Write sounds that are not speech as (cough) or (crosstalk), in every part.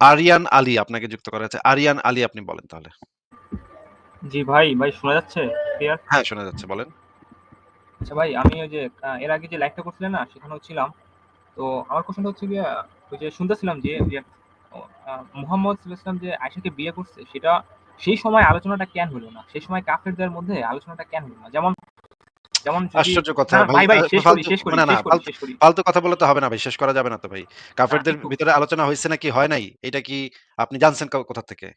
আরিয়ান আলী আপনাকে যুক্ত করা হয়েছে। আরিয়ান আলী আপনি বলেন তাহলে। জি ভাই, ভাই শোনা যাচ্ছে ক্লিয়ার? হ্যাঁ, শোনা যাচ্ছে বলেন। আচ্ছা ভাই আমি ওই যে এর আগে যে লাইভটা করছিলেন না সেখানেও ছিলাম। তো আমার কোয়েশ্চেনটা হচ্ছে গিয়ে ওই যে শুনতেছিলাম যে মুহাম্মদ সাল্লাল্লাহু যে আয়েশাকে বিয়ে করছে সেটা সেই সময় আলোচনাটা কেন হলো না? সেই সময় কাফেরদের মধ্যে আলোচনাটা কেন হলো না? যেমন যেমন আশ্চর্য কথা ভাই। ভাই, শেষ করি, শেষ করি, শেষ ফালতু কথা বলতে হবে না ভাই। শেষ করা যাবে না তো ভাই। কাফেরদের ভিতরে আলোচনা হয়েছে নাকি হয় নাই? এটা কি আপনি জানছেন কোথা থেকে?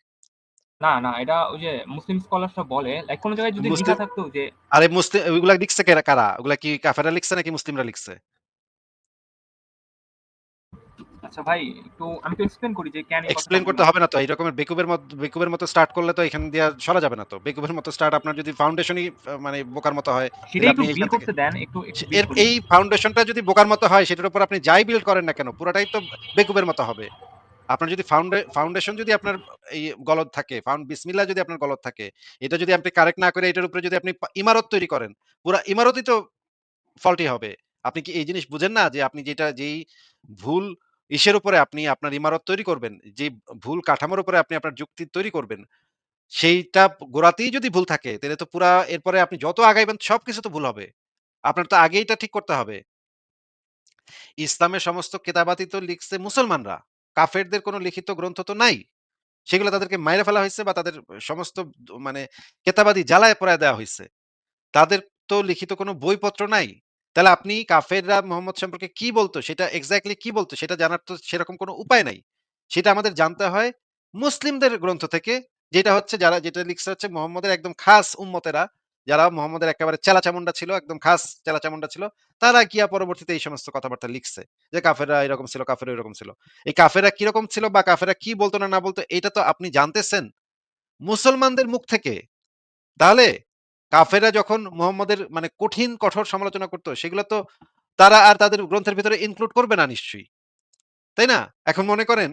না, না এটা ওই যে মুসলিম স্কলাররা বলে লাইক কোন জায়গায় যদি লেখা থাকতো যে আরে মুসলিম ওগুলা লিখছে কারা? ওগুলা কি কাফেররা লিখছে নাকি মুসলিমরা লিখছে? আচ্ছা ভাই একটু আমি একটু এক্সপ্লেইন করি যে এক্সপ্লেইন করতে হবে না তো। বেকুবের মত বেকুবের মতো স্টার্ট করলে তো এখান দিয়া সরা যাবে না তো। বেকুবের মতো স্টার্ট আপনার যদি ফাউন্ডেশনই মানে বোকার মতো হয়, আপনি করতে দেন, একটু এই ফাউন্ডেশনটা যদি বোকার মতো হয় সেটার উপর আপনি যাই বিল্ড করেন না কেন পুরাটাই তো বেকুবের মতো হবে। আপনার যদি ফাউন্ডেশন যদি আপনার এই গলদ থাকে, ফাউন্ড বিসমিল্লাহ যদি আপনার গলদ থাকে, এটা যদি আপনি কারেক্ট না করে এটার উপরে যদি আপনি ইমারত তৈরি করেন, পুরা ইমারতই তো ফল্টি হবে। আপনি কি এই জিনিস বুঝেন না যে আপনি যেটা যেই ভুল ইসের উপরে আপনি আপনার ইমারত তৈরি করবেন, যে ভুল কাঠামোর উপরে আপনি আপনার যুক্তি তৈরি করবেন, সেইটা গোড়াতেই যদি ভুল থাকে তাহলে তো পুরা এরপরে আপনি যত আগাইবেন সবকিছু তো ভুল হবে। আপনার তো আগেই এটা ঠিক করতে হবে। ইসলামের সমস্ত কেতাবাতি তো লিখছে মুসলমানরা। কাফেরদের কোন লিখিত গ্রন্থ তো নাই। সেগুলো তাদেরকে মাইরা ফেলা হয়েছে বা তাদের সমস্ত মানে কেতাবাদি জ্বালায় পোড়ায় দেওয়া হয়েছে তাদের তো লিখিত কোনো বইপত্র নাই। তাহলে আপনি কাফেররা মোহাম্মদ সম্পর্কে কি বলতো সেটা এক্সাক্টলি কি বলতো সেটা জানার তো সেরকম কোনো উপায় নাই। সেটা আমাদের জানতে হয় মুসলিমদের গ্রন্থ থেকে যেটা হচ্ছে যারা যেটা লিখছে হচ্ছে মোহাম্মদের একদম খাস উম্মতেরা যারা মোহাম্মদের একেবারে চেলাচামুন্ডা ছিল, একদম খাস চেলাচামুন্ডা ছিল। তারা গিয়া পরবর্তীতে এই সমস্ত কথাবার্তা লিখছে। যে কাফেররা এরকম ছিল, কাফেররা এরকম ছিল। এই কাফেররা কীরকম ছিল বা কাফেরা কি বলতো না, না বলতো এটা তো আপনি জানতেছেন মুসলমানদের মুখ থেকে। তাহলে কাফেররা যখন মুহাম্মদের মানে কঠিন, কঠোর সমালোচনা করতো, সেগুলো তো তারা আর তাদের গ্রন্থের ভিতরে ইনক্লুড করবে না নিশ্চয়ই। তাই না? এখন মনে করেন,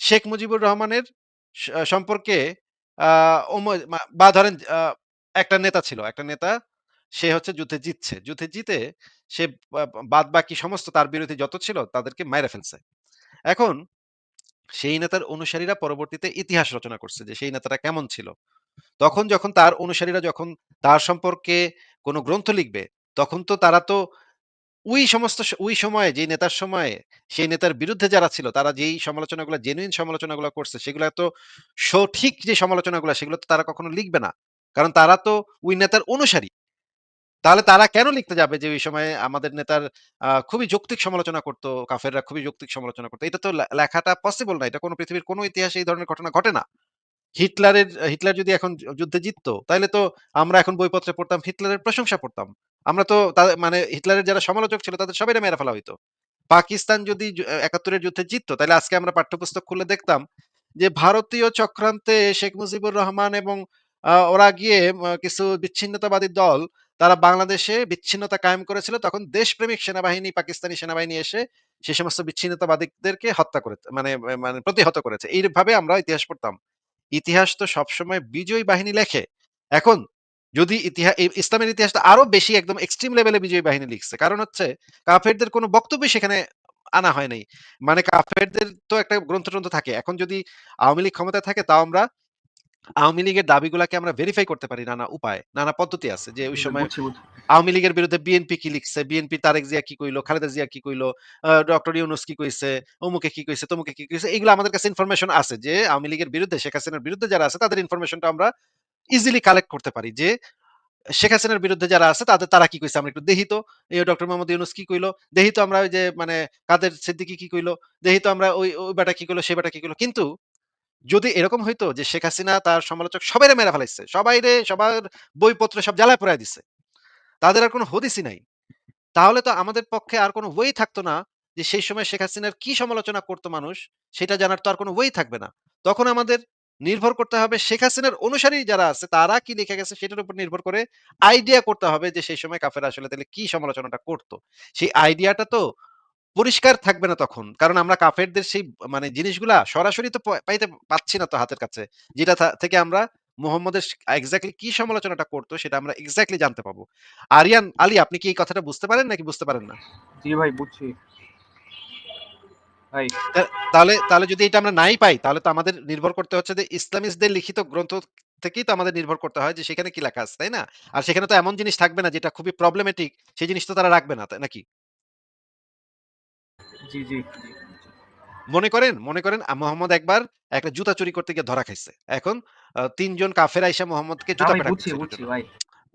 শেখ মুজিবুর রহমানের সম্পর্কে বা ধরেন একটা নেতা ছিল। একটা নেতা, সে হচ্ছে যুদ্ধে জিতছে। যুদ্ধে জিতে সে বাদ বাকি সমস্ত তার বিরোধী যত ছিল, তাদেরকে মাইরা ফেলছে। এখন সেই নেতার অনুসারীরা পরবর্তীতে ইতিহাস রচনা করছে যে সেই নেতাটা কেমন ছিল। তখন যখন তার অনুসারীরা যখন তার সম্পর্কে কোন গ্রন্থ লিখবে, তখন তো তারা তো ওই সমস্ত ওই সময়ে যেই নেতার সময়ে সেই নেতার বিরুদ্ধে যারা ছিল তারা যেই সমালোচনাগুলা জেনুইন সমালোচনাগুলা করছে সেগুলা তো সঠিক যে সমালোচনাগুলা সেগুলো তো তারা কখনো লিখবে না। কারণ তারা তো ওই নেতার অনুসারী। তাহলে তারা কেন লিখতে যাবে যে ওই সময়ে আমাদের নেতার খুবই যৌক্তিক সমালোচনা করত, কাফেররা খুবই যৌক্তিক সমালোচনা করত। এটা তো লেখাটা পসিবল না। এটা কোনো পৃথিবীর কোনো ইতিহাসে এই ধরনের ঘটনা ঘটে না। হিটলারের হিটলার যদি এখন যুদ্ধে জিততো, তাইলে তো আমরা এখন বইপত্রে পড়তাম হিটলারের প্রশংসা পড়তাম। আমরা তো মানে হিটলারের যারা সমালোচক ছিল তাদের সবাইরে মেরে ফেলা হইতো। পাকিস্তান যদি যু ৭১ এর যুদ্ধে জিততো, তাইলে আজকে আমরা পাঠ্যপুস্তক খুলে দেখতাম যে ভারতীয় চক্রান্তে শেখ মুজিবুর রহমান এবং ওরা গিয়ে কিছু বিচ্ছিন্নতাবাদী দল তারা বাংলাদেশে বিচ্ছিন্নতা কায়েম করেছিল। তখন দেশপ্রেমিক সেনাবাহিনী, পাকিস্তানি সেনাবাহিনী এসে সে সমস্ত বিচ্ছিন্নতাবাদীদেরকে হত্যা করে মানে মানে প্রতিহত করেছে। এইভাবে আমরা ইতিহাস পড়তাম। ইতিহাস তো সবসময় বিজয়ী বাহিনী লেখে। এখন যদি ইতিহাস ইসলামের ইতিহাসটা আরও বেশি একদম এক্সট্রিম লেভেলে বিজয়ী বাহিনী লিখছে। কারণ হচ্ছে কাফেরদের কোনো বক্তব্য সেখানে আনা হয় নাই। মানে কাফেরদের তো একটা গ্রন্থ-ট্রন্থ থাকে। এখন যদি আওয়ামী লীগ ক্ষমতায় থাকে, তাও আমরা আওয়ামী লীগের দাবিগুলাকে আমরা ভেরিফাই করতে পারি নানা উপায়ে। নানা পদ্ধতি আছে যে ওই সময়। আওয়ামী লীগের বিরুদ্ধে বিএনপি কি লিখছে, বিএনপি তারেক জিয়া কি কইলো, খালেদা জিয়া কি কইলো, ডক্টর ইউনূস কি কইছে, অমুকে কি কইছে, তমুকে কি কইছে। এগুলো আমাদের কাছে ইনফরমেশন আছে যে আওয়ামী লীগের বিরুদ্ধে শেখ হাসিনার বিরুদ্ধে যারা আছে তাদের ইনফরমেশনটা আমরা ইজিলি কালেক্ট করতে পারি যে শেখ হাসিনার বিরুদ্ধে যারা আছে তাদের তারা কি কইছে আমরা একটু দেখি তো। এই ডক্টর মোহাম্মদ ইউনূস কি কইলো? দেহিত আমরা ওই যে মানে কাদের সিদ্দিকী কি কইলো? দেহিত আমরা ওই ওই বেটা কি কইলো, সে বেটা কি কইলো। কিন্তু যদি এরকম হইতো যে শেখ হাসিনা তার সমালোচক সবাইরে মেরে ফেলাইছে। সবাইরে সবার বইপত্র সব জ্বালায় পোড়ায় দিছে। তাদের আর কোন হদিসই নাই। তাহলে তো আমাদের পক্ষে আর কোন ওয়ে থাকতো না যে সেই সময় শেখ হাসিনার কি সমালোচনা করত মানুষ, সেটা জানার তো আর কোনো ওয়ে থাকবে না। তখন আমাদের নির্ভর করতে হবে শেখ হাসিনার অনুসারী যারা আছে, তারা কি লিখে গেছে সেটার উপর নির্ভর করে আইডিয়া করতে হবে যে সেই সময় কাফের আসলে তাহলে কি সমালোচনাটা করতো সেই আইডিয়াটা তো পরিষ্কার থাকবে না তখন। কারণ আমরা কাফেরদের সেই মানে জিনিসগুলা সরাসরি তো পাইতে পাচ্ছি না তো হাতের কাছে। যেটা থেকে আমরা মুহাম্মদের স এক্সাক্টলি কি সমালোচনাটা করত সেটা আমরা এক্সাক্টলি জানতে পাবো। আরিয়ান আলী আপনি কি এই কথাটা বুঝতে পারেন নাকি বুঝতে পারেন না? জি ভাই বুঝছি। ভাই। তাহলে তাহলে যদি এটা আমরা নাই পাই তাহলে তো আমাদের নির্ভর করতে হচ্ছে যে ইসলামিস্টদের লিখিত গ্রন্থ থেকেই তো আমাদের নির্ভর করতে হয় যে সেখানে কি লেখা আছে, তাই না? আর সেখানে তো এমন জিনিস থাকবে না যেটা খুবই প্রবলেমেটিক সেই জিনিস তো তারা রাখবে না, তাই নাকি? জি, জি, জি। মনে করেন, মনে করেন মোহাম্মদ একবার একটা জুতা চুরি করতে গিয়ে ধরা খাইছে। এখন আ ৩ জন কাফের আইসা মোহাম্মদকে জুতা পেটা।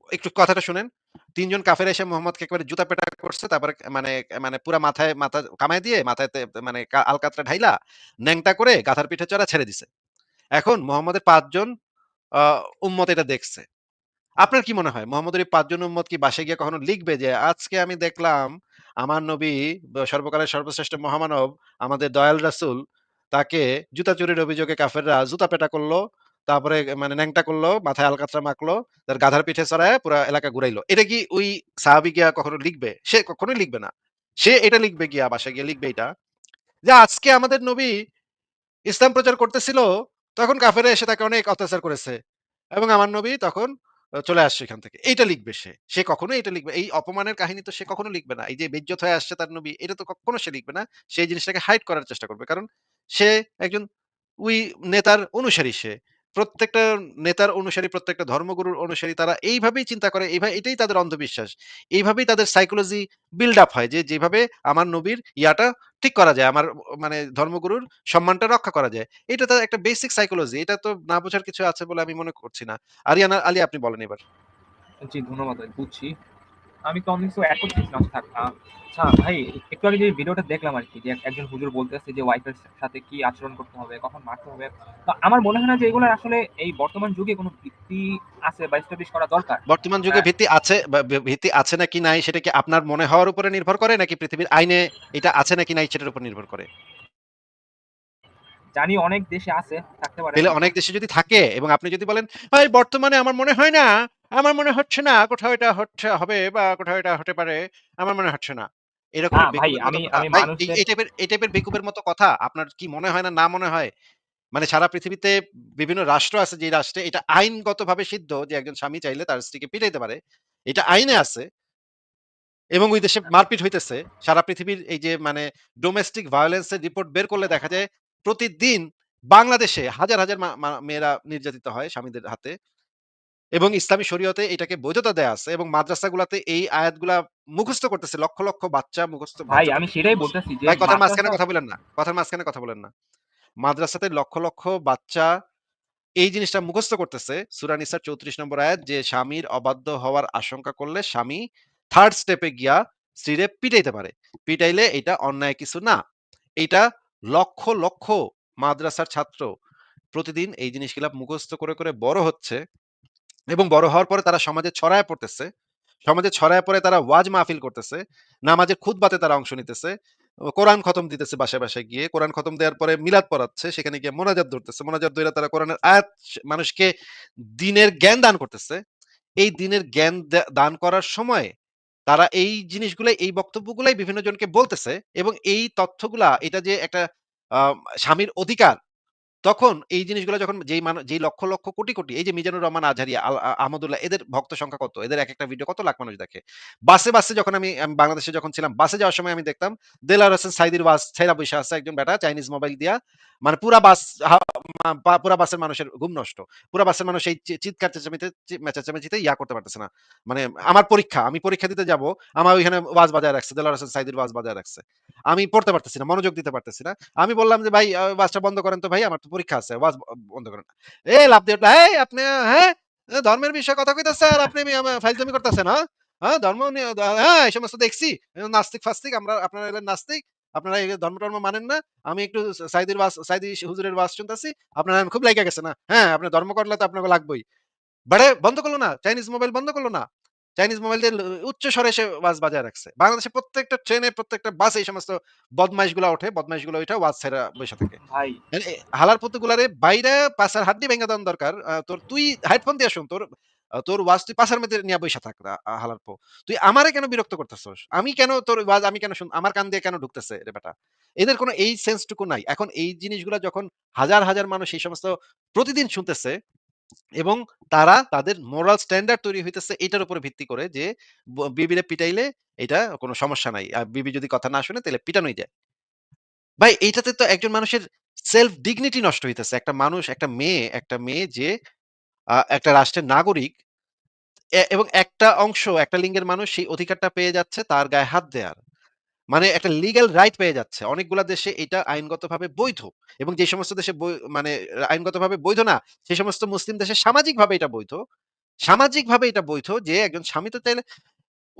একটু কথাটা শুনেন। ৩ জন কাফের এসে মোহাম্মদকে একেবারে জুতা পেটা করছে। তারপরে মানে মানে পুরা মাথায় মাথা কামায় দিয়ে মাথায় মানে আলকাতরা ঢাইলা ন্যাংটা করে গাধার পিঠে চড়া ছেড়ে দিছে। এখন মোহাম্মদের ৫ জন আ উম্মত এটা দেখছে। আপনার কি মনে হয় মোহাম্মদের এই ৫ জন উম্মত কি বাসায় গিয়ে কখনো লিখবে যে আজকে আমি দেখলাম আমার নবী সর্বকালের সর্বশ্রেষ্ঠ মহামানব আমাদের দয়াল রাসূল তাকে জুতা চুরির অভিযোগে কাফেররা জুতা পেটা করল। তারপরে মানে ন্যাংটা করল, মাথায় আলকাতরা মাখলো, তার গাধার পিঠে চড়ায়া পুরা এলাকা ঘুরাইলো। এটা কি ওই সাহাবী গিয়া কখনো লিখবে? সে কখনোই লিখবে না। সে এটা লিখবে গিয়া বাসায় গিয়ে লিখবে এটা যে আজকে আমাদের নবী ইসলাম প্রচার করতেছিল, তখন কাফেররা এসে তাকে অনেক অত্যাচার করেছে। এবং আমার নবী তখন চলে আসছে এখান থেকে। এইটা লিখবে সে। সে কখনো এটা লিখবে এই অপমানের কাহিনী তো সে কখনো লিখবে না। এই যে বেজ্জত হয়ে আসছে তার নবী, এটা তো কখনো সে লিখবে না। সেই জিনিসটাকে হাইড করার চেষ্টা করবে। কারণ সে একজন ওই নেতার অনুসারী সে। প্রত্যেকটা নেতার অনুসারী, প্রত্যেকটা ধর্মগুরুর অনুসারী তারা এইভাবেই চিন্তা করে। এইভাবে এটাই তাদের অন্ধবিশ্বাস। এইভাবেই তাদের সাইকোলজি বিল্ড আপ হয় যে যেভাবে আমার নবীর ইয়াটা ঠিক করা যায়। আমার মানে ধর্মগুরুর সম্মানটা রক্ষা করা যায়। এটা তো একটা বেসিক সাইকোলজি। এটা তো না বোঝার কিছু আছে বলে আমি মনে করছি না। আরিয়ানা আলী আপনি বলেন এবার। জি, ধন্যবাদ। বুঝছি। আমি তো অনেক কিছু এড করতে চাচ্ছিলাম থাক আচ্ছা ভাই একটু আগে যে ভিডিওটা দেখলাম আরকি যে একজন হুজুর বলতেছে যে ওয়াইফের সাথে কি আচরণ করতে হবে, কখন মারতে হবে। তো আমার মনে হয় না যে এগুলোর আসলে এই বর্তমান যুগে কোনো ভিত্তি আছে বা এস্টাবলিশ করা দরকার। বর্তমান যুগে হ্যাঁ। ভিত্তি আছে ভিত্তি আছে নাকি নাই সেটা কি আপনার মনে হওয়ার উপরে নির্ভর করে নাকি পৃথিবীর আইনে এটা আছে নাকি নাই সেটার উপর নির্ভর করে? জানি অনেক দেশে আছে, থাকতে পারে। তাইলে অনেক দেশে যদি থাকে এবং আপনি যদি বলেন, ভাই বর্তমানে আমার মনে হয় না, আমার মনে হচ্ছে না কোথাও এটা হচ্ছে হবে বা কোথাও এটা হতে পারে। আমার মনে হচ্ছে না। এরকম মতো কথা এই টাইপের এই টাইপের বেকুবের মতো কথা আপনার কি মনে হয় না, না মনে হয়? মানে সারা পৃথিবীতে বিভিন্ন রাষ্ট্র আছে যে রাষ্ট্রে এটা আইনগতভাবে সিদ্ধ যে একজন স্বামী চাইলে তার স্ত্রীকে পিটাইতে পারে। এটা আইনে আছে। এবং ওই দেশে মারপিট হইতেছে। সারা পৃথিবীর এই যে মানে ডোমেস্টিক ভায়োলেন্স এর রিপোর্ট বের করলে দেখা যায় প্রতিদিন বাংলাদেশে হাজার, হাজার মেয়েরা নির্যাতিত হয় স্বামীদের হাতে। এবং ইসলামী শরীয়তে এটাকে বৈধতা দেয়া আছে এবং মাদ্রাসাগুলাতে এই আয়াতগুলা মুখস্থ করতেছে লক্ষ, লক্ষ বাচ্চা মুখস্থ ভাই আমি সেটাই বলতেছি যে ভাই কথার মাঝখানে কথা বলেন না। কথার মাঝখানে কথা বলেন না। মাদ্রাসাতে লক্ষ, লক্ষ বাচ্চা এই জিনিসটা মুখস্থ করতেছে। সূরা নিসার ৩৪ নম্বর আয়াত যে স্বামীর অবাধ্য হওয়ার আশঙ্কা করলে স্বামী থার্ড স্টেপে গিয়া স্ত্রীরে পিটাইতে পারে। পিটাইলে এটা অন্যায় কিছু না। এটা লক্ষ, লক্ষ মাদ্রাসার ছাত্র প্রতিদিন এই জিনিসগুলা মুখস্থ করে, করে বড় হচ্ছে এবং বড় হওয়ার পরে তারা সমাজে ছড়ায় পড়তেছে। সমাজে ছড়ায় পড়ে তারা ওয়াজ মাহফিল করতেছে। নামাজের খুতবাতে তারা অংশ নিতেছে। কোরআন খতম দিতেছে বাসায়, বাসায় গিয়ে। কোরআন খতম দেওয়ার পরে মিলাদ পড়াচ্ছে। সেখানে গিয়ে মোনাজাত ধরতেছে। মোনাজাত ধইরা তারা কোরআনের আয়াত মানুষকে দিনের জ্ঞান দান করতেছে। এই দিনের জ্ঞান দান করার সময় তারা এই জিনিসগুলাই এই বক্তব্যগুলাই বিভিন্ন জনকে বলতেছে এবং এই তথ্যগুলা এটা যে একটা স্বামীর অধিকার তখন এই জিনিসগুলো যখন যেই মানুষ যেই লক্ষ, লক্ষ কোটি, কোটি এই যে মিজানুর রহমান আজহারি, আহমদুল্লাহ এদের ভক্ত সংখ্যা কত? এদের এক একটা ভিডিও কত লাখ মানুষ দেখে? বাসে, বাসে যখন আমি বাংলাদেশে যখন ছিলাম, বাসে যাওয়ার সময় আমি দেখতাম দেলার হোসেন সাইদির ওয়াজ ছাইরা বৈশা আছে একজন বেটা চাইনিজ মোবাইল দিয়া। মানে পুরা বাস পুরা বাসের মানুষের ঘুম নষ্ট। পুরা বাসের মানুষ এই চিৎকার চেঁচামেচিতে চি চেঁচামেচিতে ইয়া করতে পারতেছে না। মানে আমার পরীক্ষা, আমি পরীক্ষা দিতে যাব, আমার ওইখানে ওয়াজ বাজায় রাখছে। দেলোয়ার হোসেন সাঈদীর ওয়াজ বাজায় রাখছে। আমি পড়তে পারতেছি না, মনোযোগ দিতে পারতেছি না। আমি বললাম যে, "ভাই ওয়াজটা বন্ধ করেন তো ভাই, আমার তো পরীক্ষা আছে। ওয়াজ বন্ধ করেন।" এ লাফ দিয়ে "এই আপনি হ্যাঁ? ধর্মের বিষয়ে কথা কইতেছে আর আপনি মিয়া মা ফাইজলামি করতেছেন, হ্যাঁ? হ্যাঁ? ধর্ম হ্যাঁ, এই সমস্ত দেখছি। নাস্তিক-ফাস্তিক আমরা আপনারা হইলেন নাস্তিক। আপনারা এই ধর্ম-টর্ম মানেন না। আমি একটু সা সাঈদীর ওয়াজ সাঈদী হুজুরের ওয়াজ শুনতেছি। আপনার খুব লাইগা গেছে না? হ্যাঁ, আপনার ধর্ম করলে তো আপনাকে লাগবেই।" বেটা বন্ধ করল না। চাইনিজ মোবাইল বন্ধ করল না। চাইনিজ মোবাইল দিয়ে উচ্চ স্বরে সে ওয়াজ বাজায় রাখছে। বাংলাদেশের প্রত্যেকটা ট্রেনে, প্রত্যেকটা বাসে এই সমস্ত বদমাইশগুলা ওঠে। বদমাইশগুলা উইঠা ওয়াজ ছাইড়া বইসা থাকে। মানে হালার পুতুগুলারে বাইরা পাছার হাড্ডি ভেঙে দেওয়ান দরকার। তোর তুই হেডফোন দিয়ে শুন। তোর তোর ওয়াজ তুই পাছার মধ্যে নিয়া বইসা থাক হালার পো। তুই আমারে কেন বিরক্ত করতেছস? আমি কেন তোর ওয়াজ আমি কেন আমার কান দিয়ে কেন ঢুকতেছে রে বেটা? এদের কোনো এই সেন্স টুকু নাই। এখন এই জিনিসগুলা যখন হাজার, হাজার মানুষ এই সমস্ত প্রতিদিন শুনতেছে এবং তারা তাদের মোরাল স্ট্যান্ডার্ড তৈরি হইতেছে এটার উপরে ভিত্তি করে যে বিবিরে পিটাইলে এটা কোনো সমস্যা নাই। আর বিবি যদি কথা না শুনে তাহলে পিটানোই যায়। ভাই এইটাতে তো একজন মানুষের সেলফ ডিগনিটি নষ্ট হইতেছে। একটা মানুষ, একটা মেয়ে, একটা মেয়ে যে একটা রাষ্ট্রের নাগরিক এবং একটা অংশ, একটা লিঙ্গের মানুষ সেই অধিকারটা পেয়ে যাচ্ছে তার গায়ে হাত দেয়ার। মানে একটা লিগ্যাল রাইট পেয়ে যাচ্ছে। অনেকগুলা দেশে এটা আইনগতভাবে বৈধ এবং যে সমস্ত দেশে বৈ মানে আইনগতভাবে বৈধ না, সেই সমস্ত মুসলিম দেশে সামাজিকভাবে এটা বৈধ। সামাজিকভাবে এটা বৈধ যে একজন স্বামী তো চাইলে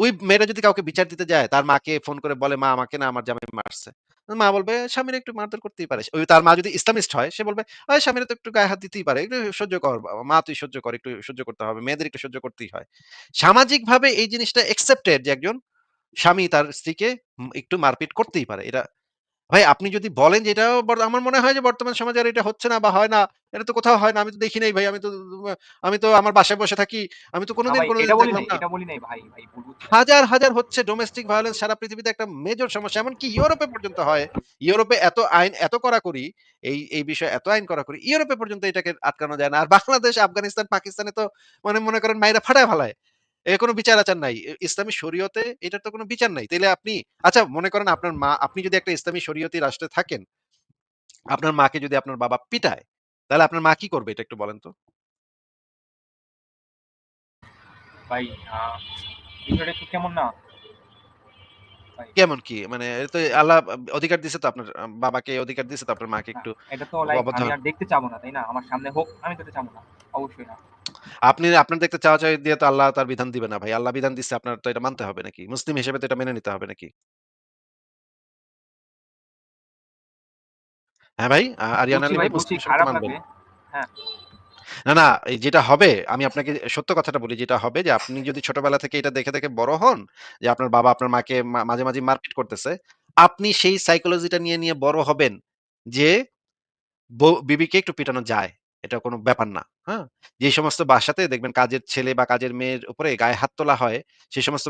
ওই মেয়েটা যদি কাউকে বিচার দিতে যায়, তার মাকে ফোন করে বলে, "মা আমাকে না আমার জামাই মারছে।" মা বলবে, "স্বামীর একটু মারধর করতেই পারে।" ওই তার মা যদি ইসলামিস্ট হয়, সে বলবে, "ওই স্বামীরা তো একটু গায়ে হাত দিতেই পারে। একটু সহ্য কর মা তুই সহ্য কর। একটু সহ্য করতে হবে। মেয়েদের একটু সহ্য করতেই হয়।" সামাজিকভাবে এই জিনিসটা একসেপ্টেড যে একজন স্বামী তার স্ত্রীকে একটু মারপিট করতেই পারে। এটা ভাই আপনি যদি বলেন যে এটাও আমার মনে হয় যে বর্তমান সমাজে আর এটা হচ্ছে না বা হয় না। এটা তো কোথাও হয় না। আমি তো দেখি নাই ভাই। আমি তো আমি তো আমার বাসায় বসে থাকি। আমি তো কোনদিন ভাই কোনদিন এটা বলি দেখলাম না। এটা বলি নাই ভাই, ভাই ভুল বুঝছেন। হাজার, হাজার হচ্ছে ডোমেস্টিক ভায়োলেন্স সারা পৃথিবীতে একটা মেজর সমস্যা। এমনকি ইউরোপে পর্যন্ত হয়। ইউরোপে এত আইন এত করা করি এই, এই বিষয়ে এত আইন করা করি ইউরোপে পর্যন্ত এটাকে আটকানো যায় না। আর বাংলাদেশ, আফগানিস্তান, পাকিস্তানে তো মানে মনে করেন মাইরা ফাটায় ফালায়। এর কোন বিচার-আচার নাই। ইসলামী শরীয়তে এটার তো কোন বিচার নাই। তাইলে আপনি আচ্ছা মনে করেন আপনার মা আপনি যদি একটা ইসলামী শরীয়তি রাষ্ট্রে থাকেন, আপনার মাকে যদি আপনার বাবা পিটায়, তাহলে আপনার মা কি করবে এটা একটু বলেন তো? ভাই বিষয়টা একটু কেমন না? কেমন কি? মানে তো আল্লাহ অধিকার দিছে তো আপনার বাবাকে অধিকার দিছে তো আপনার মাকে একটু এটা তো লাইক আমি আর দেখতে চাবো না, তাই না? আমার সামনে হোক, আমি তো চাবো না। অবশ্যই না। আপনি আপনার দেখতে চাওয়া-চাওয়ি দিয়ে তো আল্লাহ তার বিধান দিবে না ভাই। আল্লাহ বিধান দিছে আপনার তো এটা মানতে হবে নাকি? মুসলিম হিসেবে তো এটা মেনে নিতে হবে নাকি? হ্যাঁ ভাই? আরিয়ান আলী ভাই, মুসলিম হিসেবে মানবেন। হ্যাঁ। না, না এই যেটা হবে আমি আপনাকে সত্য কথাটা বলি যেটা হবে যে আপনি যদি ছোটবেলা থেকে এটা দেখে, দেখে বড় হন যে আপনার বাবা আপনার মাকে মাঝে, মাঝে মারপিট করতেছে। আপনি সেই সাইকোলজিটা নিয়ে, নিয়ে বড় হবেন যে বিবিকে একটু পিটানো যায়। এটা কোনো ব্যাপার না। হ্যাঁ? যে সমস্ত বাসাতে দেখবেন কাজের ছেলে বা কাজের মেয়ের উপরে গায়ে হাত তোলা হয়, সে সমস্ত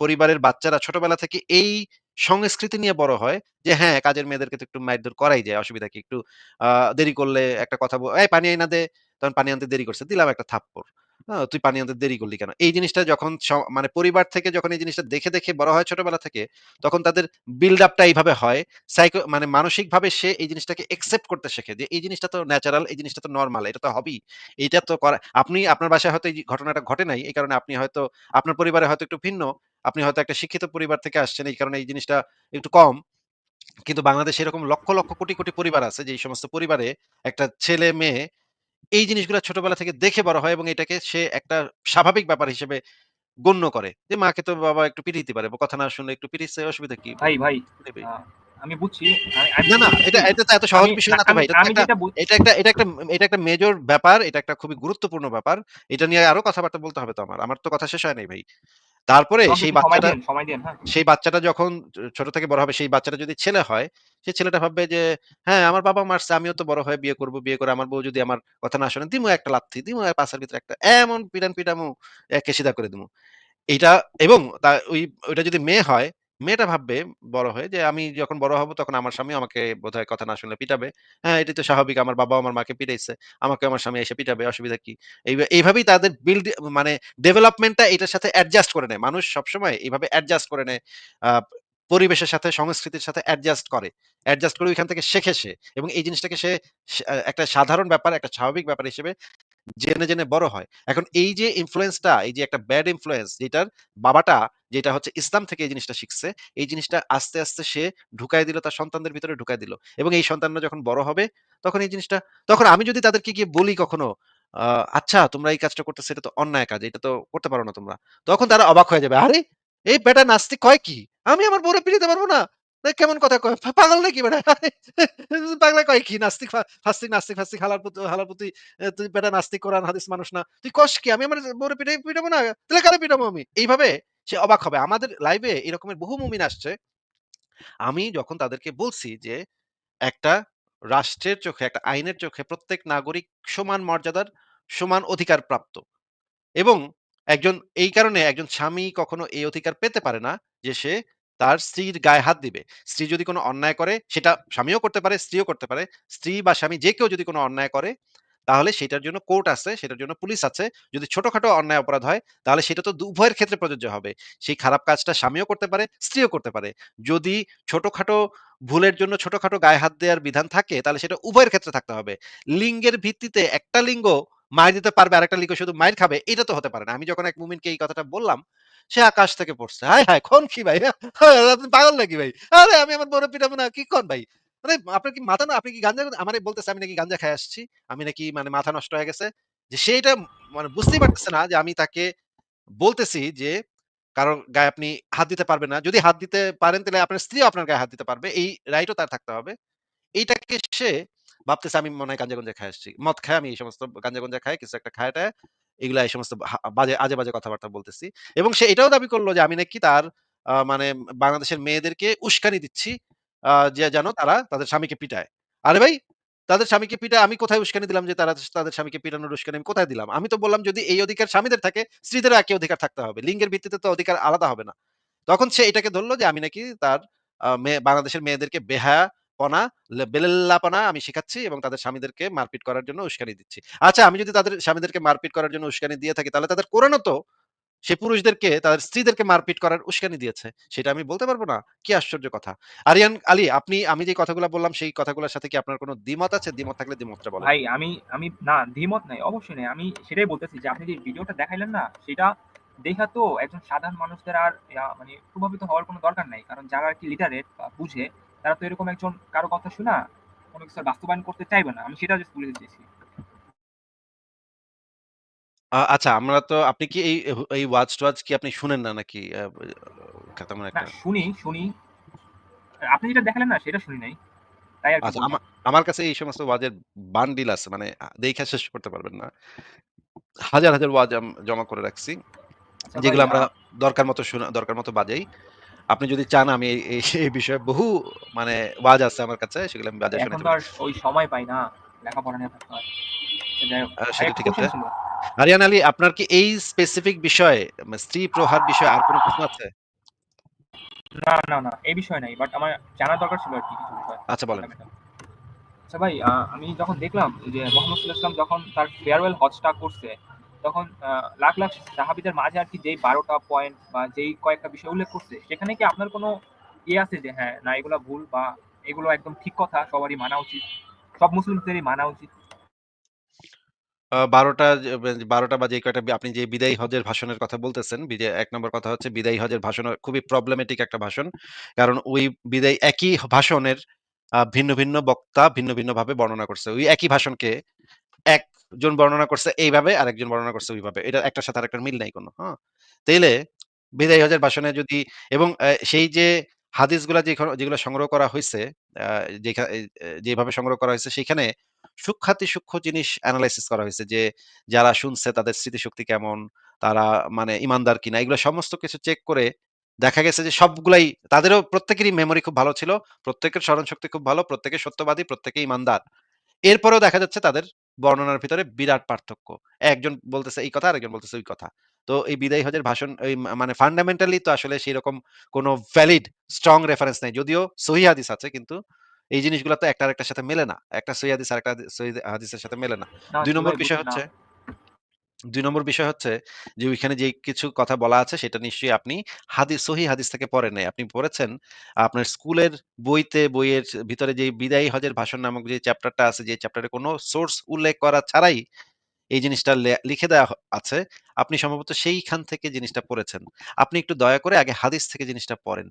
পরিবারের বাচ্চারা ছোটবেলা থেকে এই সংস্কৃতি নিয়ে বড় হয় যে হ্যাঁ, কাজের মেয়েদেরকে তো একটু মারধর করাই যায়। অসুবিধা কি? একটু আ দেরি করলে একটা কথা ব "এই পানি আইনা দে।" তখন পানি আনতে দেরি করছে। দিলাম একটা থাপ্পড়। "তুই পানি আনতে দেরি করলি কেন?" এই জিনিসটা যখন মানে পরিবার থেকে যখন এই জিনিসটা দেখে, দেখে বড় হয় ছোটবেলা থেকে, তখন তাদের বিল্ড আপ টা এইভাবে হয়। সাইকো মানে মানসিকভাবে সে এই জিনিসটাকে একসেপ্ট করতে শেখে যে এই জিনিসটা তো ন্যাচারাল, এই জিনিসটা তো নরমাল, এটা তো হবেই। এইটা তো করা আপনি আপনার বাসায় হয়তো এই ঘটনাটা ঘটে নাই। এই কারণে আপনি হয়তো আপনার পরিবারে হয়তো একটু ভিন্ন। আপনি হয়তো একটা শিক্ষিত পরিবার থেকে আসছেন। এই কারণে এই জিনিসটা একটু কম। কিন্তু বাংলাদেশে এরকম লক্ষ, লক্ষ কোটি, কোটি পরিবার আছে যে এই সমস্ত পরিবারে একটা ছেলে-মেয়ে এই জিনিসগুলা ছোটবেলা থেকে দেখে বড় হয় এবং এটাকে সে একটা স্বাভাবিক ব্যাপার হিসেবে গণ্য করে। যে মাকে তো বাবা একটু পিটাইতে পারে। কথা না শুনলে একটু পিটাইছে অসুবিধা কি? ভাই, ভাই আমি বুঝছি। না, না এটা এটা তো এত সহজ বিষয় না ভাই। এটা একটা এটা একটা এটা একটা এটা একটা মেজর ব্যাপার। এটা একটা খুবই গুরুত্বপূর্ণ ব্যাপার। এটা নিয়ে আরও কথাবার্তা বলতে হবে তো আমার। আমার তো কথা শেষ হয় নাই ভাই। তারপরে সেই বাচ্চাটা হ্যাঁ? সেই বাচ্চাটা যখন ছোট থেকে বড় হবে সেই বাচ্চাটা যদি ছেলে হয়, সেই ছেলেটা ভাববে যে, "হ্যাঁ, আমার বাবা মারছে, আমিও তো বড় হয়ে বিয়ে করব। বিয়ে করে আমার বউ যদি আমার কথা না শোনে, দিমু একটা লাথি, দিমু পাছার ভিতরে একটা এমন পিটান পিটামু, সিধা করে দিমু।" এইটা এবং তা ওই ওইটা যদি মেয়ে হয়, মেয়েটা ভাববে বড় হয়ে যে, "আমি যখন বড় হব তখন আমার স্বামী আমাকে বোধহয় কথা না শুনলে পিটাবে। হ্যাঁ, এটাই তো স্বাভাবিক। আমার বাবা আমার মাকে পিটাইছে। আমাকে আমার স্বামী এসে পিটাবে। অসুবিধা কি?" এইভাবেই তাদের বিল্ড মানে ডেভেলপমেন্টটা এটার সাথে অ্যাডজাস্ট করে নেয়। মানুষ সবসময় এইভাবে অ্যাডজাস্ট করে নেয়। পরিবেশের সাথে, সংস্কৃতির সাথে অ্যাডজাস্ট করে। অ্যাডজাস্ট করে ওইখান থেকে শেখে সে। এবং এই জিনিসটাকে সে একটা সাধারণ ব্যাপার, একটা স্বাভাবিক ব্যাপার হিসেবে জেনে, জেনে বড় হয়। এখন এই যে ইনফ্লুয়েন্সটা, এই যে একটা ব্যাড ইনফ্লুয়েন্স যেটার বাবাটা যেটা হচ্ছে ইসলাম থেকে এই জিনিসটা শিখছে, এই জিনিসটা আস্তে, আস্তে সে ঢুকায় দিল তার সন্তানদের ভিতরে ঢুকায় দিল। এবং এই সন্তানরা যখন বড় হবে তখন এই জিনিসটা তখন আমি যদি তাদেরকে গিয়ে বলি কখনো, "আচ্ছা তোমরা এই কাজটা করতেছো এটা তো অন্যায় কাজ। এটা তো করতে পারো না তোমরা।" তখন তারা অবাক হয়ে যাবে। "আরে! এই বেটা নাস্তিক কয় কি? আমি আমার বউরে পিটাইতে পারব না? কেমন কথা কয়? পাগল নাকি বেটা? (laughs) পাগলা কয় কি? নাস্তিক ফাস্তিক নাস্তিক ফাস্তিক হালার পুত হালার এ তুই বেটা নাস্তিক কোরআন হাদিস মানুষ না। তুই কস কি? আমি আমার বউরে পিটাই পিটাবো না? তাহলে কারে পিটাবো আমি? এইভাবে সে অবাক হবে। আমাদের লাইভে এরকমের বহু মুমিন আসছে। আমি যখন তাদেরকে বলছি যে, একটা রাষ্ট্রের চোখে, একটা আইনের চোখে প্রত্যেক নাগরিক সমান মর্যাদার, সমান অধিকার প্রাপ্ত। এবং একজন এই কারণে একজন স্বামী কখনো এই অধিকার পেতে পারে না যে সে তার স্ত্রীর গায়ে হাত দিবে। স্ত্রী যদি কোনো অন্যায় করে সেটা স্বামীও করতে পারে, স্ত্রীও করতে পারে। স্ত্রী বা স্বামী যে কেউ যদি কোনো অন্যায় করে তাহলে সেটার জন্য কোর্ট আছে, সেটার জন্য পুলিশ আছে। যদি ছোটখাটো অন্যায় অপরাধ হয়, তাহলে সেটা তো উভয়ের ক্ষেত্রে প্রযোজ্য হবে। সেই খারাপ কাজটা স্বামীও করতে পারে, স্ত্রীও করতে পারে। যদি ছোটখাটো ভুলের জন্য ছোটখাটো গায়ে হাত দেওয়ার বিধান থাকে, তাহলে সেটা উভয়ের ক্ষেত্রে থাকতে হবে। লিঙ্গের ভিত্তিতে একটা লিঙ্গ মাইর দিতে পারবে, আরেকটা লিঙ্গ শুধু মাইর খাবে, এটা তো হতে পারে না। আমি যখন এক মুমিনকে এই কথাটা বললাম, সে আকাশ থেকে পড়ছে। হায়, হায়! কোন কি ভাই? আপনি পাগল নাকি ভাই? আরে আমি আমার বউরে পিটাবো না। কি কন ভাই? আরে আপনার কি মাথা না আপনি কি গাঞ্জা আমারে বলতেছে আমি নাকি গাঞ্জা খাইয়া আসছি। আমি নাকি মানে মাথা নষ্ট হয়ে গেছে। যে সে এটা মানে বুঝতেই পারতেছে না যে আমি তাকে বলতেছি যে কারও গায়ে আপনি হাত দিতে পারবেন না। যদি হাত দিতে পারেন তাহলে আপনার স্ত্রী আপনার গায়ে হাত দিতে পারবে। এই রাইটও তার থাকতে হবে। এইটাকে সে ভাবতেছে আমি মনে হয় গাঞ্জা-গঞ্জা খাইয়া আসছি। মদ খায় আমি এই সমস্ত গাঞ্জা-গঞ্জা খায় কিছু একটা খায়-টায় এগুলা এই সমস্ত বাজে আজে-বাজে কথাবার্তা বলতেছি। এবং সে এটাও দাবি করল যে আমি নাকি তার মানে বাংলাদেশের মেয়েদেরকে উস্কানি দিচ্ছি যে যেন তারা তাদের স্বামীকে পিটায়। আরে ভাই! তাদের স্বামীকে পিটায় আমি কোথায় উস্কানি দিলাম যে তারা তাদের স্বামীকে পিটানোর উস্কানি আমি কোথায় দিলাম? আমি তো বললাম যদি এই অধিকার স্বামীদের থাকে, স্ত্রীদের একই অধিকার থাকতে হবে। লিঙ্গের ভিত্তিতে তো অধিকার আলাদা হবে না। তখন সে এটাকে ধরলো যে আমি নাকি তার বাংলাদেশের মেয়েদেরকে বেহায়াপনা, লে বেলেল্লাপনা আমি শিখাচ্ছি এবং তাদের স্বামীদেরকে মারপিট করার জন্য উস্কানি দিচ্ছি। আচ্ছা আমি যদি তাদের স্বামীদেরকে মারপিট করার জন্য উস্কানি দিয়ে থাকি, তাহলে তাদের কোরআনও তো সে পুরুষদেরকে, তাদের স্ত্রীদেরকে মারপিট করার উস্কানি দিয়েছে। সেটা আমি বলতে পারব না? কি আশ্চর্য কথা। আরিয়ান আলী, আপনি, আমি যে কথাগুলা বললাম, সেই কথাগুলোর সাথে কি আপনার কোন দ্বিমত আছে? দ্বিমত থাকলে দ্বিমতটা বলেন। ভাই, আমি আমি, না, দ্বিমত নাই। অবশ্যই নাই। আমি সেটাই বলতেছি যে, আপনি যে ভিডিওটা দেখাইলেন না, সেটা দেইখা তো একজন সাধারণ মানুষদের আর মানে প্রভাবিত হওয়ার কোনো দরকার নাই। কারণ যারা আরকি লিটারেট বা বুঝে তারা তো এরকম একজন কারও কথা শুনা কোন কিছু বাস্তবায়ন করতে চাইবে না। আমি সেটা জাস্ট বলে। আ আচ্ছা আমরা তো আপনি কি এই এই ওয়াজ-টোয়াজ কি আপনি শুনেন না নাকি? তেমন একটা? শুনি, শুনি। আপনি যেটা দেখালেন না সেটা শুনি নাই। তাই আরকি আচ্ছা আমার কাছে এই সমস্ত ওয়াজের বান্ডিল আছে। মানে আ দেইখা শেষ করতে পারবেন না। হাজার, হাজার ওয়াজ জমা করে রাখছি। আচ্ছা যেগুলো আমরা দরকার মতো শোনা দরকার মতো বাজাই। আপনি যদি চান আমি এই বিষয়ে বহু মানে ওয়াজ আছে আমার কাছে সেগুলো আমি আর পারি। ওই সময় পাই না। লেখাপড়া নিয়ে থাকতে হয়। সেটা ঠিক আছে। আরিয়ান আলী আপনার কি এই স্পেসিফিক বিষয়ে স্ত্রী প্রহার বিষয়ে আর কোন প্রশ্ন আছে? না, না, না। এই বিষয় নাই। বাট আমার জানার দরকার ছিল আরকি কিছু বিষয়। আচ্ছা বলেন। আচ্ছা ভাই আমি যখন দেখলাম যে মোহাম্মদ সাল্লাল্লাহু আলাইহি যখন তার ফেয়ারওয়েল হজটা করছে, তখন লাখ, লাখ সাহাবীদের মাঝে আরকি যেই ১২ টা পয়েন্ট বা যেই কয়েকটা বিষয় উল্লেখ করছে, সেখানে কি আপনার কোনো ইয়ে আছে যে হ্যাঁ, না এগুলা ভুল বা এগুলো একদম ঠিক কথা সবারই মানা উচিত? সব মুসলিমদেরই মানা উচিত? আ ১২ টা যে বে ১২ টা বা যে কয়টা আপনি যে বিদায়ী হজের ভাষণের কথা বলতেছেন, ১ নম্বর কথা হচ্ছে বিদায়ী হজের ভাষণ খুবই প্রবলেমেটিক একটা ভাষণ। কারণ ওই বিদায়ী একই ভাষণের ভিন্ন, ভিন্ন বক্তা ভিন্ন, ভিন্ন ভাবে বর্ণনা করছে। ওই একই ভাষণকে একজন বর্ণনা করছে এইভাবে, আরেকজন বর্ণনা করছে ওইভাবে। এটা একটার সাথে আরেকটার মিল নাই কোন। হ্যাঁ? তাইলে বিদায়ী হজের ভাষণে যদি এবং সেই যে হাদিসগুলা যেখানে যেগুলো সংগ্রহ করা হইছে, আ যেভাবে সংগ্রহ করা হয়েছে সেখানে সূক্ষ্মাতি সূক্ষ্ম জিনিস এনালাইসিস করা হয়েছে যে যারা শুনছে তাদের স্মৃতিশক্তি কেমন, তারা মানে ঈমানদার কিনা এগুলো সমস্ত কিছু চেক করে দেখা গেছে যে সবগুলাই তাদেরও প্রত্যেকেরই মেমোরি খুব ভালো ছিল। প্রত্যেকের স্মরণশক্তি খুব ভালো, প্রত্যেকে সত্যবাদী, প্রত্যেকে ইমানদার এরপরেও দেখা যাচ্ছে তাদের বর্ণনার ভিতরে বিরাট পার্থক্য। একজন বলতেছে এই কথা, আরেকজন বলতেছে ওই কথা। তো এই বিদায় হজের ভাষণ মানে ফান্ডামেন্টালি তো আসলে সেরকম কোনো ভ্যালিড স্ট্রং রেফারেন্স নেই যদিও সহি হাদিস আছে কিন্তু এই জিনিসগুলা তো একটা আরেকটার সাথে মেলে না। একটা সহি হাদিস আরেকটা সহিহ হাদিসের সাথে মেলে না। দুই নম্বর বিষয় হচ্ছে ২ নম্বর বিষয় হচ্ছে যে ওইখানে যেই কিছু কথা বলা আছে সেটা নিশ্চয়ই আপনি হাদিস সহিহ হাদিস থেকে পড়েন নাই। আপনি পড়েছেন আপনার স্কুলের বইতে বইয়ের ভিতরে যে বিদায়ী হজের ভাষণ নামক যে চ্যাপ্টারটা আছে, যে চ্যাপ্টারে কোনো সোর্স উল্লেখ করা ছাড়াই এই জিনিসটা লিখে দেওয়া আছে। আপনি সম্ভবত সেইখান থেকে জিনিসটা পড়েছেন। আপনি একটু দয়া করে আগে হাদিস থেকে জিনিসটা পড়েন।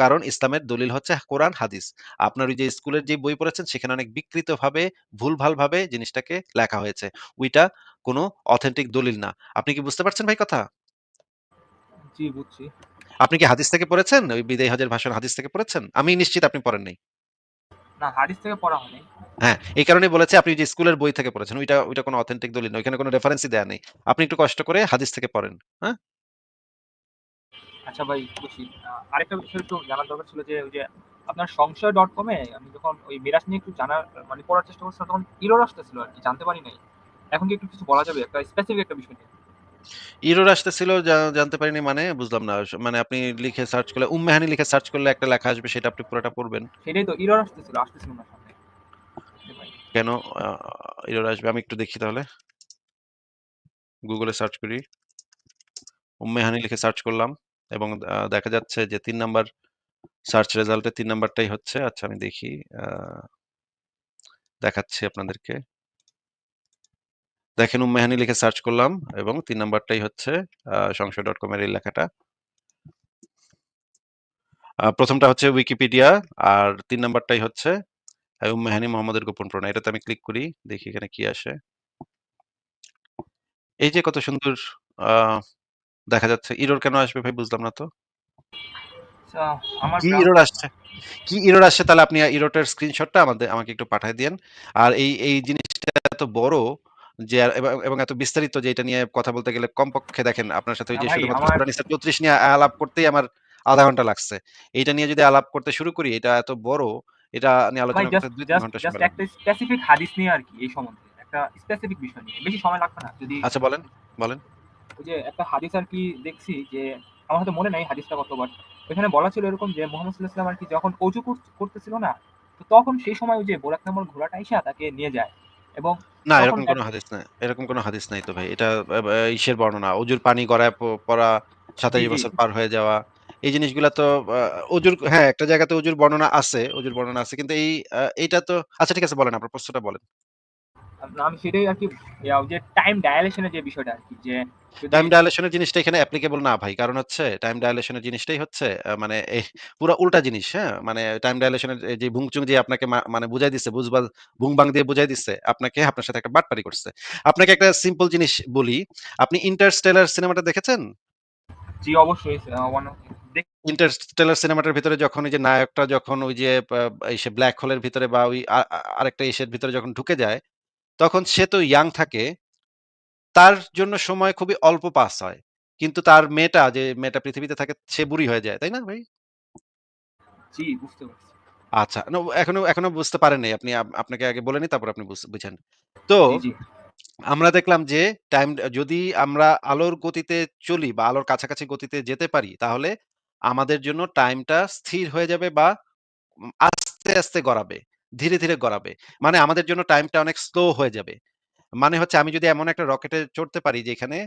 কারণ ইসলামের দলিল হচ্ছে কোরআন, হাদিস। আপনার ওই যে স্কুলের যে বই পড়েছেন সেখানে অনেক বিকৃতভাবে, ভুলভালভাবে জিনিসটাকে লেখা হয়েছে। ওইটা কোন অথেন্টিক দলিল না। আপনি কি বুঝতে পারছেন ভাই কথা? জি বুঝছি। আপনি কি হাদিস থেকে পড়েছেন? ওই বিদায়ী হজের ভাষণ হাদিস থেকে পড়েছেন? আমি নিশ্চিত আপনি পড়েন নাই। না হাদিস থেকে পড়া হয়নি। হ্যাঁ, এই কারণেই বলেছি আপনি যে স্কুলের বই থেকে পড়েছেন। ওইটা ওইটা কোন অথেন্টিক দলিল না। ওইখানে কোন রেফারেন্সই দেয়া নেই। আপনি একটু কষ্ট করে হাদিস থেকে পড়েন। হ্যাঁ? আচ্ছা ভাই। আ আরেকটা বিষয় একটু জানার দরকার ছিল যে ওই যে আপনার সংশয়.com এ আমি যখন ওই মিরাজ নিয়ে একটু জানার মানে পড়ার চেষ্টা করছিলাম তখন ইরর আসতেছিল আরকি জানতে পারি নাই। এখন কি একটু কিছু বলা যাবে? একটা স্পেসিফিক একটা বিষয় নিয়ে? ইরর আসতেছিল জানতে পারিনি মানে বুঝলাম না। মানে আপনি লিখে সার্চ করলে উম্মেহানি লিখে সার্চ করলে একটা লেখা আসবে সেটা আপনি পুরোটা পড়বেন। সেটাই তো ইরর আসতেছিল, আসতেছিল না সামনে। কেন আ এরর আসবে। আমি একটু দেখি তাহলে। গুগলে সার্চ করি। উম্মে হানি লিখে সার্চ করলাম এবং দেখা যাচ্ছে যে তিন নাম্বার সার্চ রেজাল্ট ৩ নাম্বারটাই হচ্ছে। আচ্ছা আমি দেখি। দেখাচ্ছি আপনাদেরকে। দেখেন উম্মে হানি লিখে সার্চ করলাম এবং ৩ নাম্বারটাই হচ্ছে আ সংশয়.com এর এই লেখাটা। আ ১ম টা হচ্ছে উইকিপিডিয়া আর ৩ নাম্বারটাই হচ্ছে আ উম্মে হানি মোহাম্মদের গোপন প্রণয়। এটাতে আমি ক্লিক করি। দেখি এখানে কি আসে। এই যে কত সুন্দর দেখা যাচ্ছে। এরর কেন আসবে ভাই বুঝলাম না তো? আচ্ছা, কি এরর আসছে? কি এরর আসছে তাহলে আপনি এররটার স্ক্রিনশটটা আমাদে আমাকে একটু পাঠায় দিয়েন। আর এই, এই জিনিসটা এত বড় যে এবং, এত বিস্তারিত যে এটা নিয়ে কথা বলতে গেলে কমপক্ষে দেখেন আপনার সাথে ওই যে শুধুমাত্র ৩৪ নিয়ে আলাপ করতেই আমার ০.৫ ঘণ্টা লাগছে। এইটা নিয়ে যদি আলাপ করতে শুরু করি এটা এত বড় এটা নিয়ে আলোচনা করতে ২-৩ ঘণ্টা সময় একটা স্পেসিফিক হাদিস নিয়ে আরকি এই সম্বন্ধে। একটা স্পেসিফিক বিষয় নিয়ে। বেশি সময় লাগবে না। যদি আচ্ছা বলেন, বলেন। ওই যে একটা হাদিস আরকি দেখছি যে আমার হয়তো মনে নাই হাদিসটা কত বাট ওইখানে বলা ছিল এরকম যে মুহাম্মদ সাল্লাল্লাহু আলাইহি ওয়াসাল্লাম আরকি যখন অজু করতেছিল না? তো তখন সেই সময় ওই যে বোরাক নামক ঘোড়াটা আইসা তাকে নিয়ে যায়। এবং না এরকম কোনো হাদিস নাই। এরকম কোনো হাদিস নাই তো ভাই। এটা ইসের বর্ণনা। অজুর পানি গড়ায় পড়া, সাতাশ বছর পার হয়ে যাওয়া। এই জিনিসগুলা তো অজুর হ্যাঁ, একটা জায়গাতে অজুর বর্ণনা আছে, অজুর বর্ণনা আছে। কিন্তু এই আ এইটা তো আচ্ছা ঠিক আছে বলেন আপনার প্রশ্নটা বলেন। আমি সেটাই আরকি ইয়া যে টাইম ডায়ালেশন এর যে বিষয়টা আরকি যে টাইম ডায়ালেশন এর জিনিসটা এখানে অ্যাপ্লিকেবল না ভাই। কারণ হচ্ছে টাইম ডায়ালেশন এর জিনিসটাই হচ্ছে মানে এ পুরা উল্টা জিনিস, হ্যাঁ? মানে টাইম ডায়ালেশন এর যে ভুংচুং দিয়ে আপনাকে মানে বুঝাই দিছে, বুঝবাল ভুং-ভাং দিয়ে বুঝাই দিছে, আপনাকে আপনার সাথে একটা বাটপারি করছে। আপনাকে একটা সিম্পল জিনিস বলি। আপনি 'ইন্টারস্টেলার' সিনেমাটা দেখেছেন? জি অবশ্যই 'ইন্টারস্টেলার' সিনেমাটার ভিতরে যখন ওই যে নায়কটা যখন ওই যে পা ইসে ব্লাক হোলের ভিতরে বা ওই আরেকটা ইসের ভিতরে যখন ঢুকে যায়, তখন সে তো ইয়াং থাকে। তার জন্য সময় খুবই অল্প পাস হয়। কিন্তু তার মেয়েটা যে মেয়েটা পৃথিবীতে থাকে সে বুড়ি হয়ে যায়। তাই না ভাই? জি, বুঝতে পারছি। আচ্ছা। ন এখনও, এখনও বুঝতে পারেন নাই। আপনি আপ আপনাকে আগে বলে নিই তারপর আপনি বুঝ বুঝেন। তো জি, জি। আমরা দেখলাম যে টাইম যদি আমরা আলোর গতিতে চলি বা আলোর কাছাকাছি গতিতে যেতে পারি তাহলে আমাদের জন্য টাইমটা স্থির হয়ে যাবে বা উম আস্তে, আস্তে গড়াবে। ধীরে, ধীরে গড়াবে। মানে আমাদের জন্য টাইমটা অনেক স্লো হয়ে যাবে। মানে হচ্ছে আমি যদি এমন একটা রকেটে চড়তে পারি যেখানে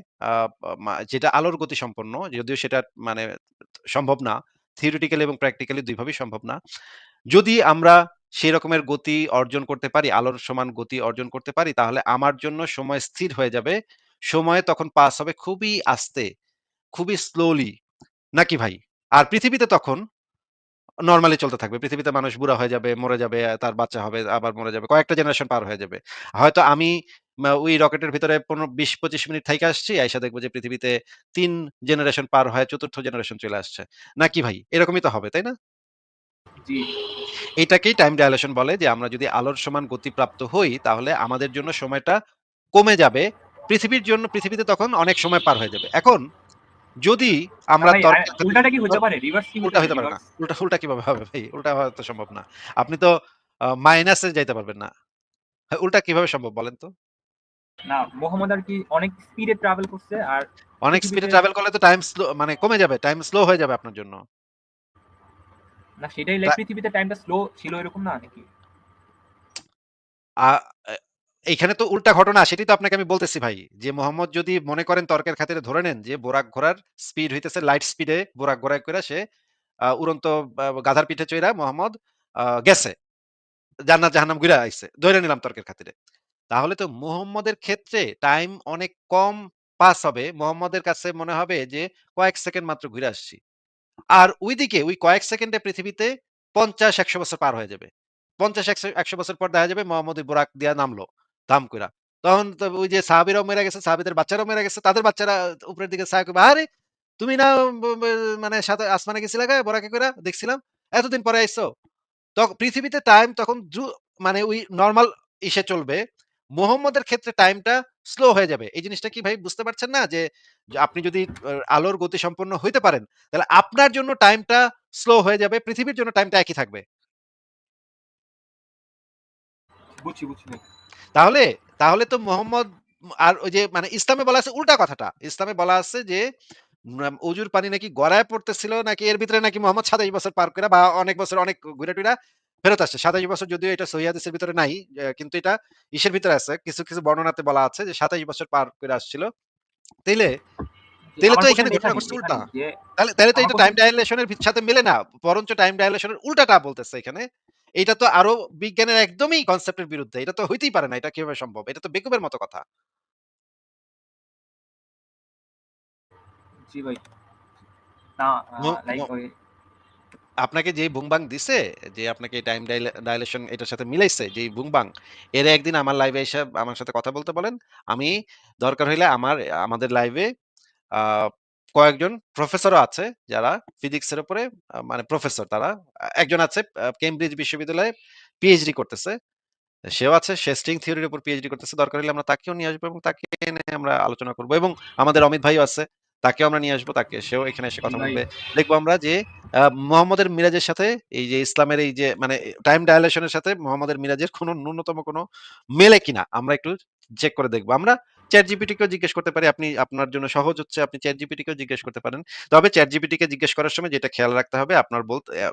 যেটা আলোর গতি সম্পন্ন, যদিও সেটা মানে সম্ভব না। থিওরিটিক্যালি এবং প্র্যাকটিক্যালি ২ ভাবেই সম্ভব না। যদি আমরা সেই রকমের গতি অর্জন করতে পারি, আলোর সমান গতি অর্জন করতে পারি তাহলে আমার জন্য সময় স্থির হয়ে যাবে। সময় তখন পাস হবে খুবই আস্তে, খুবই স্লোলি। নাকি ভাই? আর পৃথিবীতে তখন নরমালি চলতে থাকবে। পৃথিবীতে মানুষ বুড়া হয়ে যাবে, মরে যাবে, তার বাচ্চা হবে, আবার মরে যাবে। কয়েকটা জেনারেশন পার হয়ে যাবে। হয়তো আমি ওই রকেটের ভিতরে ১৫ ২০-২৫ মিনিট থাইকা আসছি, আইসা দেখব যে পৃথিবীতে ৩ জেনারেশন পার হয়ে চতুর্থ জেনারেশন চলে আসছে। নাকি ভাই? এরকমই তো হবে, তাই না? জি। এটাকেই টাইম ডায়ালেশন বলে যে আমরা যদি আলোর সমান গতিপ্রাপ্ত হই তাহলে আমাদের জন্য সময়টা কমে যাবে। পৃথিবীর জন্য পৃথিবীতে তখন অনেক সময় পার হয়ে যাবে। এখন যদি আমরা উল্টাটা কি পারে? রিভার্স কি উল্টা পারে? পারে না। উল্টা, উল্টা কীভাবে হবে ভাই? উল্টা হওয়া তো সম্ভব না। আপনি তো মাইনাসে যাইতে পারবেন না। হ্যাঁ, উল্টা কীভাবে সম্ভব বলেন তো? না, মোহাম্মদ আরকি অনেক স্পিডে ট্রাভেল করছে আর অনেক স্পিডে ট্রাভেল করলে তো টাইম স্লো মানে কমে যাবে। টাইম স্লো হয়ে যাবে আপনার জন্য। না সেটাই পৃথিবীতে টাইমটা স্লো ছিল এরকম না নাকি? এইখানে তো উল্টা ঘটনা সেটাই তো আপনাকে আমি বলতেছি ভাই। যে মোহাম্মদ যদি মনে করেন তর্কের খাতিরে ধরে নেন যে বোরাক ঘোড়ার স্পিড হইতেছে লাইট স্পিডে বোরাক ঘোড়ায় কইরা সে উড়ন্ত গাধার পিঠে চইড়া মোহাম্মদ গেছে। জান্নাত জাহান্নাম ঘুইরা আইছে। ধইরা নিলাম তর্কের খাতিরে। তাহলে তো মুহাম্মদের ক্ষেত্রে টাইম অনেক কম পাস হবে। মোহাম্মদের কাছে মনে হবে যে কয়েক সেকেন্ড মাত্র ঘুরে আসছি। আর ওইদিকে ওই কয়েক সেকেন্ডে পৃথিবীতে ৫০-১০০ বছর পার হয়ে যাবে। ৫০-১০০ ১০০ বছর পর দেখা যাবে মোহাম্মদ বোরাক দিয়া নামলো, দাম কইরা। তখন ওই যে সাহাবীরাও মইরা গেছে, সাহাবীদের বাচ্চারাও মইরা গেছে। তাদের বাচ্চারা উপরের দিকে কইবে, "আরে! তুমি না মানে সাথে আসমানে গেছিলা গা বোরাকে কইরা? দেখছিলাম। এতদিন পরে আইছো?" তখ পৃথিবীতে টাইম তখন মানে ওই নরমাল ইসে চলবে। মুহাম্মদের ক্ষেত্রে টাইমটা স্লো হয়ে যাবে। এই জিনিসটা কি ভাই বুঝতে পারছেন না? যে আপনি যদি আলোর গতি সম্পন্ন হইতে পারেন, তাহলে আপনার জন্য টাইমটা স্লো হয়ে যাবে। পৃথিবীর জন্য টাইমটা একই থাকবে। বুঝছি, বুঝছি তাহলে, তাহলে তো মোহাম্মদ আর ওই যে মানে ইসলামে বলা আছে উল্টা কথাটা। ইসলামে বলা আছে যে অজুর পানি নাকি গড়ায় পড়তেছিল নাকি এর ভিতরে নাকি মোহাম্মদ ২৭ বছর পার কইরা বা অনেক বছর অনেক ঘুইরা টুইরা ফেরত আসছে। ২৭ বছর যদিও এটা সহিহ ভিতরে নাই। কিন্তু এটা ইসের ভিতরে আছে। কিছু, কিছু বর্ণনাতে বলা আছে যে ২৭ বছর পার করে আসছিল। তাইলে তাইলে তো এখানে ঘটনা ঘটছে উল্টা। যে তাহলে তো এটা টাইম কোশ্চেন ডাইলেশন এর ভি সাথে মিলে না। বরঞ্চ টাইম ডাইলেশন এর উল্টাটা বলতেছে এখানে। এইটা তো আরও বিজ্ঞানের একদমই কনসেপ্ট এর বিরুদ্ধে। এটা তো হইতেই পারে না। এটা কীভাবে সম্ভব? এটা তো বেকুবের মতো কথা। জি ভাই। না লাইক ওই আপনাকে যেই বুংবাং দিছে, যে আপনাকে টাইম ডাইলে ডাইলেশন এটার সাথে মিলাইছে, যেই বুংবাং, এরে একদিন আমার লাইভে আইসা আমার সাথে কথা বলতে বলেন। আমি দরকার হইলে আমার আমাদের লাইভে কয়েকজন প্রফেসরও আছে যারা ফিজিক্স এর উপরে মানে প্রফেসর তারা। একজন আছে কেমব্রিজ বিশ্ববিদ্যালয়ে পিএইচডি করতেছে। সেও আছে সে স্ট্রিং থিওরির উপর পিএইচডি করতেছে। দরকার হলে আমরা তাকেও নিয়ে আসব এবং তাকে এনে আমরা আলোচনা করব এবং আমাদের অমিত ভাইও আছে। তাকেও আমরা নিয়ে আসব। তাকে সেও এখানে এসে কথা। বলবে। দেখব আমরা যে মোহাম্মদের মিরাজের সাথে এই যে ইসলামের এই যে মানে টাইম ডাইলেশন এর সাথে মোহাম্মদের মিরাজের কোন ন্যূনতম কোনো মেলে কিনা আমরা একটু চেক করে দেখব আমরা ChatGPT কেও জিজ্ঞেস করতে পারি। আপনি, আপনার জন্য সহজ হচ্ছে আপনি ChatGPT কেও জিজ্ঞেস করতে পারেন। তবে ChatGPT কে জিজ্ঞেস করার সময় যেটা খেয়াল রাখতে হবে, আপনার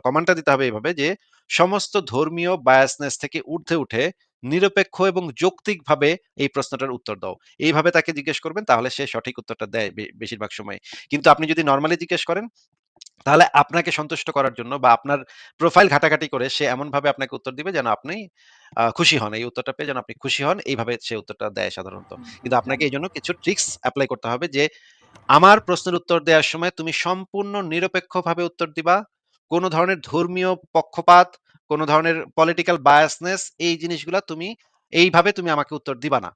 কমান্ডটা দিতে হবে এভাবে যে, সমস্ত ধর্মীয় বায়াসনেস থেকে ঊর্ধ্বে উঠে নিরপেক্ষ এবং যৌক্তিকভাবে এই প্রশ্নটার উত্তর দাও। এইভাবে তাকে জিজ্ঞেস করবেন, তাহলে সে সঠিক উত্তরটা দেয় বেশিরভাগ সময়। কিন্তু আপনি যদি নর্মালি জিজ্ঞেস করেন তাহলে আপনাকে সন্তুষ্ট করার জন্য বা আপনার প্রোফাইল ঘাটাঘাটি করে সে এমনভাবে আপনাকে উত্তর দিবে যেন আপনি খুশি হন। এই উত্তরটা পেয়ে যেন আপনি খুশি হন। এইভাবে সে উত্তরটা দেয় সাধারণত। কিন্তু আপনাকে জানি। এজন্য কিছু ট্রিকস এপ্লাই করতে হবে যে আমার প্রশ্নের উত্তর দেওয়ার সময় তুমি সম্পূর্ণ নিরপেক্ষভাবে উত্তর দিবা। কোন ধরনের ধর্মীয় পক্ষপাত, কোন ধরনের পলিটিক্যাল বায়াসনেস এই জিনিসগুলা তুমি এইভাবে তুমি আমাকে উত্তর দিবা না।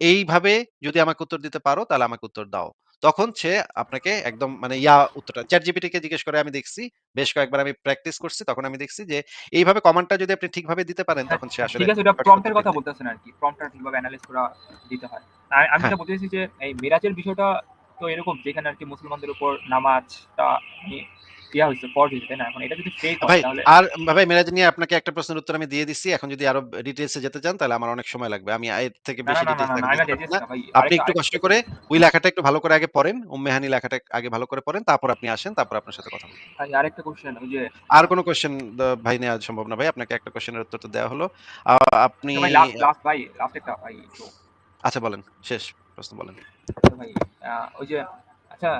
এইভাবে যদি আমাকে উত্তর দিতে পারো তাহলে আমাকে উত্তর দাও। তখন সে আপনাকে একদম মানে ইয়া উত্তরটা ChatGPT কে জিজ্ঞেস করে আমি দেখছি। বেশ কয়েকবার আমি প্র্যাকটিস করছি। তখন আমি দেখছি যে এইভাবে কমান্ডটা যদি আপনি ঠিকভাবে দিতে পারেন হ্যাঁ, তখন সে আসলে ঠিক আছে এটা প্রম্পটের কথা বলতেছেন আর কি প্রম্পটটা ঠিকভাবে অ্যানালাইজ করা দিতে হয়। আমি হ্যাঁ। যেটা বলতেছি যে এই মিরাজের বিষয়টা তো এরকম যেখানে আর কি মুসলমানদের উপর নামাজটা ইয়া হইছে, ফরজ হইছে, তাই না? এখন এটা যদি ফেক হয় তাহলে আর ভাই মেরাজ নিয়ে আপনাকে একটা প্রশ্নের উত্তর আমি দিয়ে দিচ্ছি। এখন যদি আরও ডিটেইলস যেতে চান তাহলে আমার অনেক সময় লাগবে। আমি এর থেকে বেশি ডিটেইলস। আপনি একটু কষ্ট করে ওই লেখাটা একটু ভালো করে আগে পড়েন। উম্মে হানি লেখাটা আগে ভালো করে পড়েন। তারপর আপনি আসেন। তারপর আপনার সাথে কথা বলব। ভাই আরেকটা কোয়েশ্চেন ওই যে আর কোন কোয়েশ্চেন দ ভাই নেওয়া সম্ভব না ভাই। আপনাকে একটা কোয়েশ্চেনের উত্তর তো দেওয়া হলো। আপনি আচ্ছা লাস্ট লাস্ট ভাই লাস্ট একটা ভাই আচ্ছা বলেন। শেষ প্রশ্ন বলেন। আচ্ছা ভাই ওই যে আচ্ছা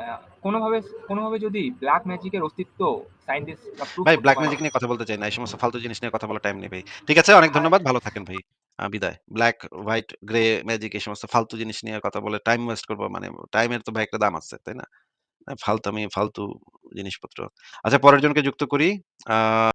কোনোভাবে কোনোভাবে যদি ব্ল্যাক ম্যাজিকের অস্তিত্ব সায়েন্টিস্ট ভাই ব্ল্যাক ম্যাজিক নিয়ে কথা বলতে চাই না। এই সমস্ত ফালতু জিনিস নিয়ে কথা বলার টাইম নেই ভাই। ঠিক আছে? অনেক ধন্যবাদ। ভালো থাকেন ভাই। বিদায়। ব্ল্যাক হোয়াইট, গ্রে ম্যাজিক এই সমস্ত ফালতু জিনিস নিয়ে কথা বলে টাইম ওয়েস্ট করব মানে টাইমের তো ভাই একটা দাম আছে, তাই না? ফালতু আমি ফালতু জিনিসপত্র। আচ্ছা পরের জনকে যুক্ত করি। আ